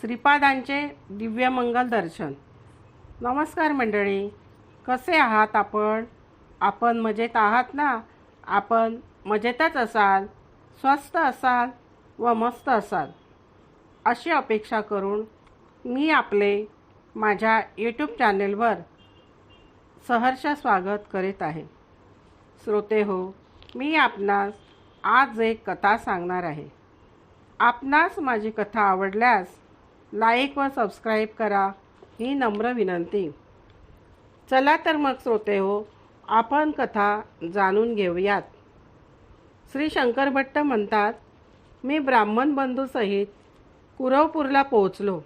श्रीपादांचे दिव्यमंगल दर्शन. नमस्कार मंडळी कसे आहात आपण? आपण मजेत आहात ना? आपण मजेतच असाल स्वस्त असाल व मस्त असाल. अशी अपेक्षा करून मी आपले माझ्या यूट्यूब चॅनेलवर सहर्ष स्वागत करीत आहे. श्रोते हो मी आपणास आज एक कथा सांगणार आहे. आपणास माझी कथा आवडल्यास लाईक व सबस्क्राईब करा ही नम्र विनंती. चला तर मग श्रोते हो आपण कथा जाणून घेऊयात. श्री शंकर भट्ट म्हणतात मी ब्राह्मण बंधूसहित कुरवपूरला पोहोचलो.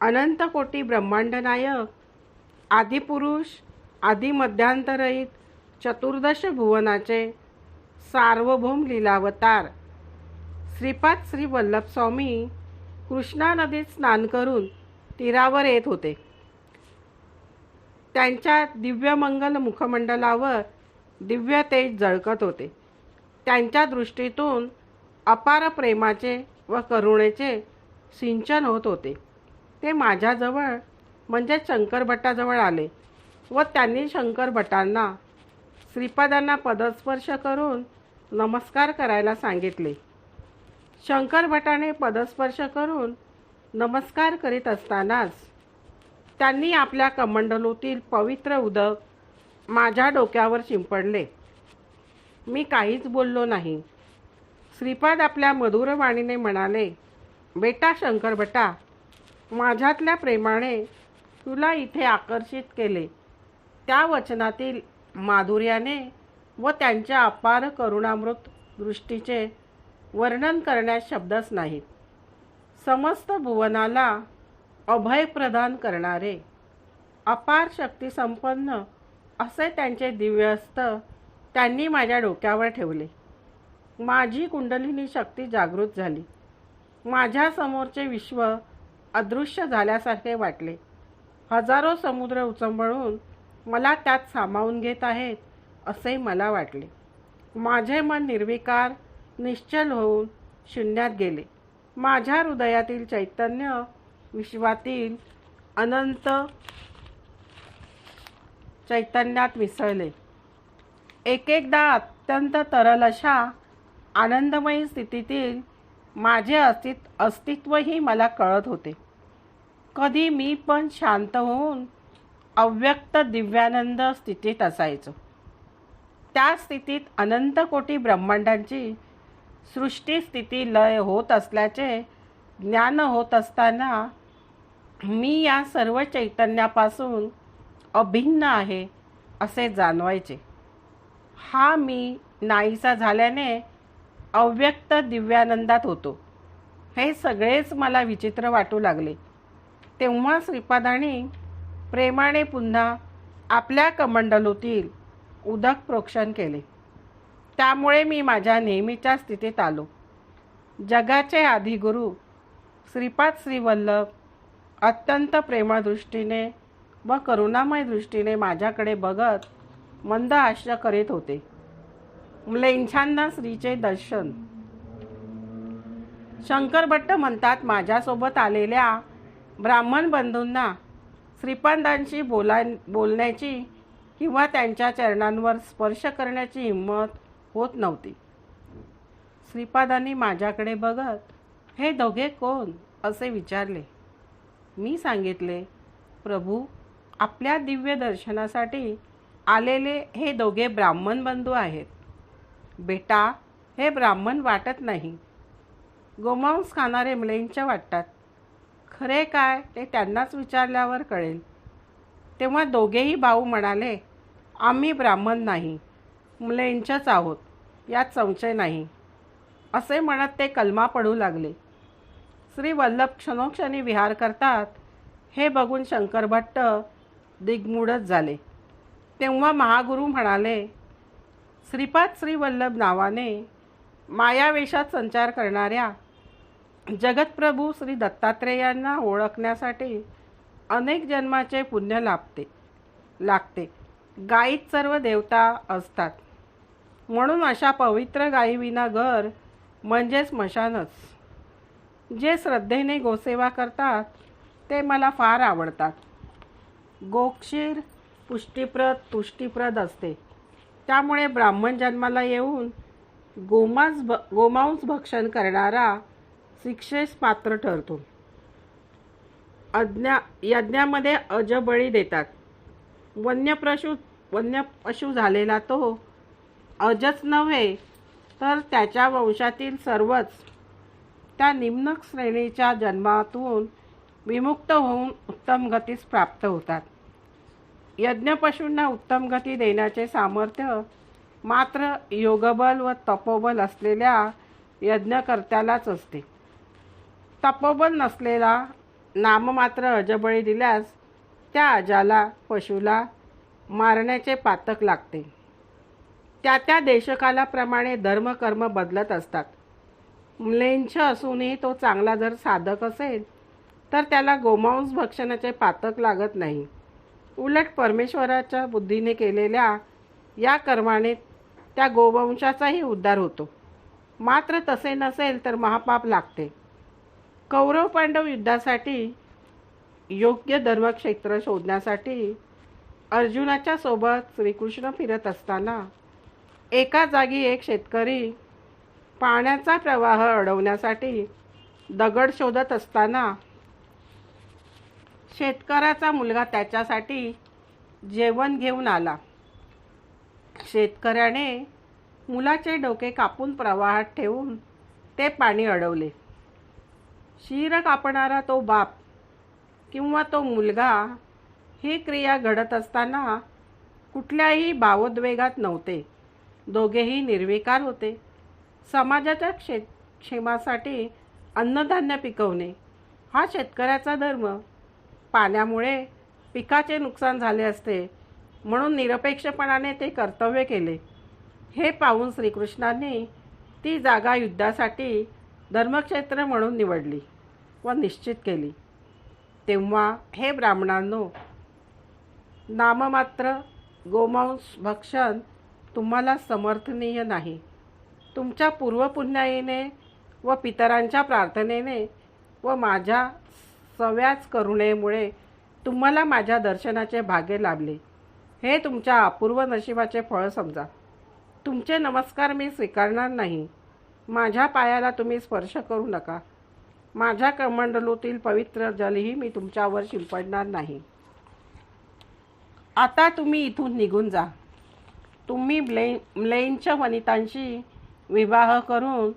अनंत कोटी ब्रह्मांड नायक आदिपुरुष आदि मध्यांतरहित चतुर्दश भुवनाचे सार्वभौम लीलावतार. श्रीपाद श्री वल्लभ स्वामी कृष्णा नदीत स्नान करून तीरावर येत होते. त्यांच्या दिव्यमंगल मुखमंडलावर दिव्य तेज जळकत होते. त्यांच्या दृष्टीतून अपार प्रेमाचे व करुणेचे सिंचन होत होते. ते माझ्याजवळ म्हणजे शंकरभटाजवळ आले व त्यांनी शंकरभटांना श्रीपदांना श्रीपादांना पदस्पर्श करून नमस्कार करायला सांगितले. शंकर भटाने पदस्पर्श करून नमस्कार करीत असतानाच त्यांनी आपल्या कमंडलूतील पवित्र उदक माझ्या डोक्यावर शिंपडले मी काहीच बोललो नाही. श्रीपाद आपल्या मधुरवाणीने म्हणाले बेटा शंकर भटा माझ्यातल्या प्रेमाने तुला इथे आकर्षित केले. त्या वचनातील माधुर्याने व त्यांच्या अपार करुणामृत दृष्टीचे वर्णन करण्यास शब्दच नाहीत. समस्त भुवनाला अभय प्रदान करणारे अपार शक्तीसंपन्न असे त्यांचे दिव्यस्त त्यांनी माझ्या डोक्यावर ठेवले. माझी कुंडलिनी शक्ती जागृत झाली. माझ्यासमोरचे विश्व अदृश्य झाल्यासारखे वाटले. हजारो समुद्र उचंबळून मला त्यात सामावून घेत आहेत असे मला वाटले. माझे मन निर्विकार निश्चल होऊन शून्यात गेले. माझ्या हृदयातील चैतन्य विश्वातील अनंत चैतन्यात मिसळले. एक एकदा अत्यंत तरल अशा आनंदमयी स्थितीतील माझे अस्तित्व अस्तित्वही मला कळत होते. कधी मी पण शांत होऊन अव्यक्त दिव्यानंद स्थितीत असायचो. त्या स्थितीत अनंत कोटी ब्रह्मांडांची सृष्टी स्थिती लय होत असल्याचे ज्ञान होत असताना मी या सर्व चैतन्यापासून अभिन्न आहे असे जाणवायचे. हा मी नाहीसा झाल्याने अव्यक्त दिव्यानंदात होतो. हे सगळेच मला विचित्र वाटू लागले. तेव्हा श्रीपादाने प्रेमाने पुन्हा आपल्या कमंडलोतील उदक प्रोक्षण केले. त्यामुळे मी माझ्या नेहमीच्या स्थितीत आलो. जगाचे आदिगुरु श्रीपाद श्रीवल्लभ अत्यंत प्रेमदृष्टीने व करुणामय दृष्टीने माझ्याकडे बघत मंद आश्य करीत होते. म्लेंछांना श्रीचे दर्शन. शंकर भट्ट म्हणतात माझ्यासोबत आलेल्या ब्राह्मण बंधूंना श्रीपादांशी बोला बोलण्याची किंवा त्यांच्या चरणांवर स्पर्श करण्याची हिंमत होत नव्हती. श्रीपादांनी माझ्याकडे बघत हे दोघे कोण? असे विचारले. मी सांगितले प्रभू आपल्या दिव्य दर्शनासाठी आलेले हे दोघे ब्राह्मण बंधू आहेत. बेटा हे ब्राह्मण वाटत नाही. गोमांस खाणारे म्लेंच वाटतात. खरे काय ते त्यांनाच विचारल्यावर कळेल. तेव्हा दोघेही भाऊ म्हणाले आम्ही ब्राह्मण नाही मुलेंचच आहोत. यात संशय नाही. असे म्हणत ते कलमा पडू लागले. श्री वल्लभ क्षणोक्षणी विहार करतात हे बघून शंकरभट्ट दिग्मूढच झाले. तेव्हा महागुरू म्हणाले श्रीपाद श्रीवल्लभ नावाने मायावेशात संचार करणाऱ्या जगतप्रभू श्री दत्तात्रेयांना ओळखण्यासाठी अनेक जन्माचे पुण्य लाभते लागते. गायीत सर्व देवता असतात. म्हणून अशा पवित्र गायीविना घर म्हणजे स्मशानच. जे श्रद्धेने गोसेवा करतात ते मला फार आवडतात. गोक्षीर पुष्टीप्रद तुष्टीप्रद असते. त्यामुळे ब्राह्मण जन्माला येऊन गोमांस भ गोमांस भक्षण करणारा शिक्षेस पात्र ठरतो. अज्ञा यज्ञामध्ये अजबळी देतात. वन्यप्रशु पशु वन्य पशु झालेला तो अजच नव्हे तर त्याच्या वंशातील सर्वच त्या निम्न श्रेणीच्या जन्मातून विमुक्त होऊन उत्तम गतीस प्राप्त होतात. यज्ञपशूंना उत्तम गती देण्याचे सामर्थ्य मात्र योगबल व तपोबल असलेल्या यज्ञकर्त्यालाच असते. तपोबल नसलेला नाममात्र अजबळी दिल्यास त्या अजाला पशुला मारण्याचे पातक लागते. त्या त्या देशकालाप्रमाणे धर्मकर्म बदलत असतात. म्लेंछ असूनही तो चांगला जर साधक असेल तर त्याला गोमांस भक्षणाचे पातक लागत नाही. उलट परमेश्वराच्या बुद्धीने केलेल्या या कर्माने त्या गोवंशाचाही उद्धार होतो. मात्र तसे नसेल तर महापाप लागते. कौरव पांडव युद्धासाठी योग्य धर्मक्षेत्र शोधण्यासाठी अर्जुनाच्या सोबत श्रीकृष्ण फिरत असताना एका जागी एक शेतकरी पाण्याचा प्रवाह अडवण्यासाठी दगड शोधत असताना शेतकऱ्याचा मुलगा त्याच्यासाठी जेवण घेऊन आला. शेतकऱ्याने मुलाचे डोके कापून प्रवाहात ठेवून ते पाणी अडवले. शिर कापणारा तो बाप किंवा तो मुलगा ही क्रिया घडत असताना कुठल्याही भावोद्वेगात नव्हते. दोघेही निर्विकार होते. समाजाच्या क्षे क्षेमासाठी अन्नधान्य पिकवणे हा शेतकऱ्याचा धर्म. पाण्यामुळे पिकाचे नुकसान झाले असते म्हणून निरपेक्षपणाने ते कर्तव्य केले. हे पाहून श्रीकृष्णांनी ती जागा युद्धासाठी धर्मक्षेत्र म्हणून निवडली व निश्चित केली. तेव्हा हे ब्राह्मणांनो नाममात्र गोमांस भक्षण तुम्हाला समर्थनीय नाही. तुमच्या पूर्वपुण्याईने व पितरांच्या प्रार्थनेने व माझ्या सव्याच करुणेमुळे तुम्हाला माझ्या दर्शनाचे भाग्य लाभले. हे तुमच्या अपूर्व नशिबाचे फळ समजा. तुमचे नमस्कार मी स्वीकारणार नाही. माझ्या पायाला तुम्ही स्पर्श करू नका. माझ्या कमंडलूतील पवित्र जलही मी तुमच्यावर शिंपडणार नाही. आता तुम्ही इथून निघून जा. तुम्ही ब्ले म्लेनच्या वनितांशी विवाह करून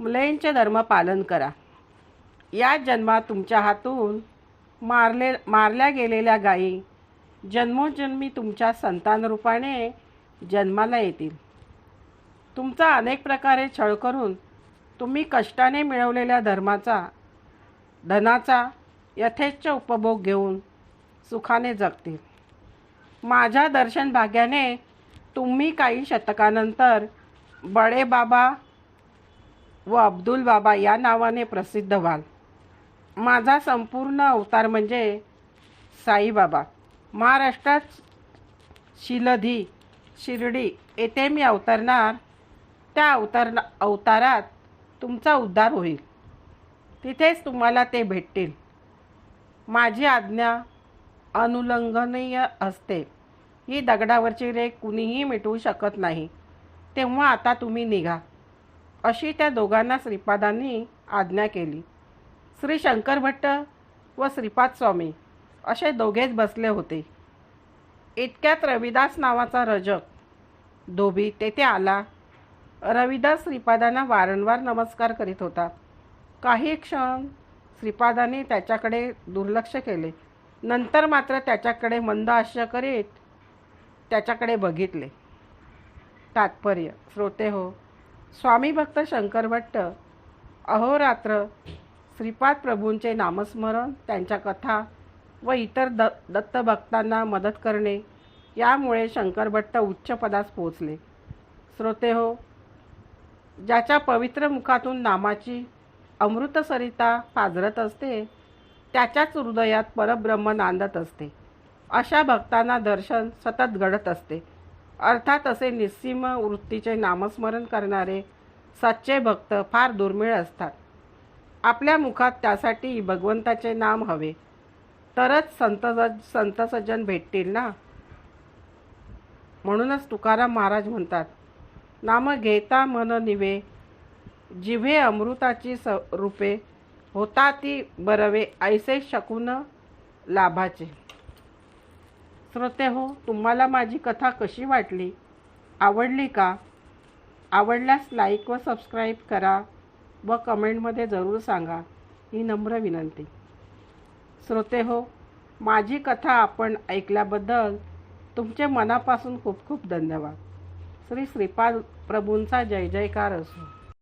म्लेंचे धर्म पालन करा. या जन्मात तुमच्या हातून मारले मारल्या गेलेल्या गायी जन्मोजन्मी तुमच्या संतान रूपाने जन्माला येतील. तुमचा अनेक प्रकारे छळ करून तुम्ही कष्टाने मिळवलेल्या धर्माचा धनाचा यथेच्छ उपभोग घेऊन सुखाने जगतील. माझ्या दर्शन भाग्याने तुम्ही काही शतकानंतर बडे बाबा व अब्दुल बाबा या नावाने प्रसिद्ध व्हाल. माझा संपूर्ण अवतार म्हणजे साईबाबा महाराष्ट्रात शिलधी शिर्डी येथे मी अवतरणार त्या अवतार अवतारात तुमचा उद्धार होईल. तिथेच तुम्हाला ते भेटतील. माझी आज्ञा अनुलंघनीय असते. ही दगडावरची रेख कुणीही मिटवू शकत नाही. तेव्हा आता तुम्ही निघा. अशी त्या दोघांना श्रीपादांनी आज्ञा केली. श्री शंकर भट्ट व श्रीपाद स्वामी असे दोघेच बसले होते. इतक्यात रविदास नावाचा रजक. धोबी तेथे आला. रविदास श्रीपादांना वारंवार नमस्कार करीत होता. काही क्षण श्रीपादांनी त्याच्याकडे दुर्लक्ष केले. नंतर मात्र त्याच्याकडे मंद आश्चर्य करीत त्याच्याकडे बघितले. तात्पर्य श्रोते हो स्वामी भक्त शंकर भट्ट अहोरात्र श्रीपाद प्रभूंचे नामस्मरण त्यांच्या कथा व इतर द दत्तभक्तांना मदत करणे यामुळे शंकरभट्ट उच्च पदास पोचले श्रोते हो ज्याच्या पवित्र मुखातून नामाची अमृतसरिता पाजरत असते त्याच्याच हृदयात परब्रह्म नांदत असते. अशा भक्तांना दर्शन सतत घडत असते. अर्थात असे निस्सीम वृत्तीचे नामस्मरण करणारे सच्चे भक्त फार दुर्मिळ असतात. आपल्या मुखात त्यासाठी भगवंताचे नाम हवे. तरच संत संत सज्जन भेटतील ना? म्हणूनच तुकाराम महाराज म्हणतात नाम घेता मन निवे जिव्हे अमृताची स रूपे होता ती बरवे ऐसे शकून लाभाचे. श्रोते हो तुम्हाला माझी कथा कशी वाटली? आवडली का? आवडल्यास लाईक व सबस्क्राईब करा व कमेंटमध्ये जरूर सांगा. ही नम्र विनंती. श्रोते हो माझी कथा आपण ऐकल्याबद्दल तुमचे मनापासून खूप खूप धन्यवाद. श्री श्रीपाद प्रभूंचा जय जयकार असो.